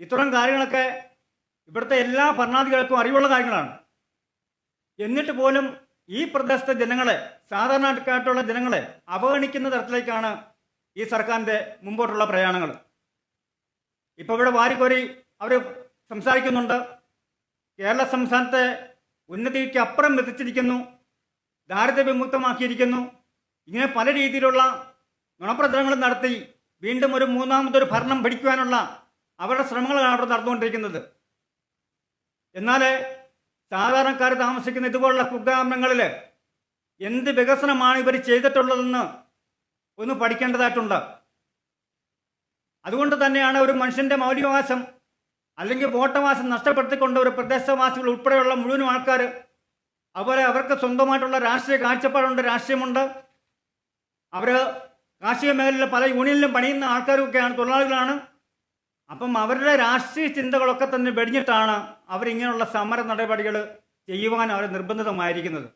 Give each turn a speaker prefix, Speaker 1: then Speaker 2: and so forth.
Speaker 1: ഇത്തരം കാര്യങ്ങളൊക്കെ ഇവിടുത്തെ എല്ലാ ഭരണാധികാരികൾക്കും അറിവുള്ള കാര്യങ്ങളാണ്. എന്നിട്ട് പോലും ഈ പ്രദേശത്തെ ജനങ്ങളെ സാധാരണക്കാരായിട്ടുള്ള ജനങ്ങളെ അവഗണിക്കുന്ന തരത്തിലേക്കാണ് ഈ സർക്കാരിന്റെ മുമ്പോട്ടുള്ള പ്രയാണങ്ങൾ. ഇപ്പോൾ ഇവിടെ വാരിക്കോരി അവർ സംസാരിക്കുന്നുണ്ട്. കേരള സംസ്ഥാനത്തെ ഉന്നതിക്ക് അപ്പുറം എത്തിച്ചിരിക്കുന്നു ദാരിദ്ര്യ വിമുക്തമാക്കിയിരിക്കുന്നു ഇങ്ങനെ പല രീതിയിലുള്ള നുണപ്രചരണങ്ങൾ നടത്തി വീണ്ടും ഒരു മൂന്നാമതൊരു ഭരണം ഭരിക്കുവാനുള്ള അവരുടെ ശ്രമങ്ങളാണ് അവിടെ നടന്നുകൊണ്ടിരിക്കുന്നത്. എന്നാൽ സാധാരണക്കാർ താമസിക്കുന്ന ഇതുപോലുള്ള കുഗ്രാമങ്ങളിൽ എന്ത് വികസനമാണ് ഇവർ ചെയ്തിട്ടുള്ളതെന്ന് ഒന്ന് പഠിക്കേണ്ടതായിട്ടുണ്ട്. അതുകൊണ്ട് തന്നെയാണ് ഒരു മനുഷ്യന്റെ മൗലികവാസം അല്ലെങ്കിൽ വോട്ടവാസം നഷ്ടപ്പെടുത്തിക്കൊണ്ട് ഒരു പ്രദേശവാസികൾ ഉൾപ്പെടെയുള്ള മുഴുവൻ ആൾക്കാർ അതുപോലെ അവർക്ക് സ്വന്തമായിട്ടുള്ള രാഷ്ട്രീയ കാഴ്ചപ്പാടുണ്ട് രാഷ്ട്രീയമുണ്ട്. അവർ കാർഷിക മേഖലയിലെ പല യൂണിയനിലും പണിയുന്ന ആൾക്കാരൊക്കെയാണ് തൊഴിലാളികളാണ്. അപ്പം അവരുടെ രാഷ്ട്രീയ ചിന്തകളൊക്കെ തന്നെ വെടിഞ്ഞിട്ടാണ് അവരിങ്ങനെയുള്ള സമര നടപടികൾ ചെയ്യുവാൻ അവർ നിർബന്ധിതമായിരിക്കുന്നത്.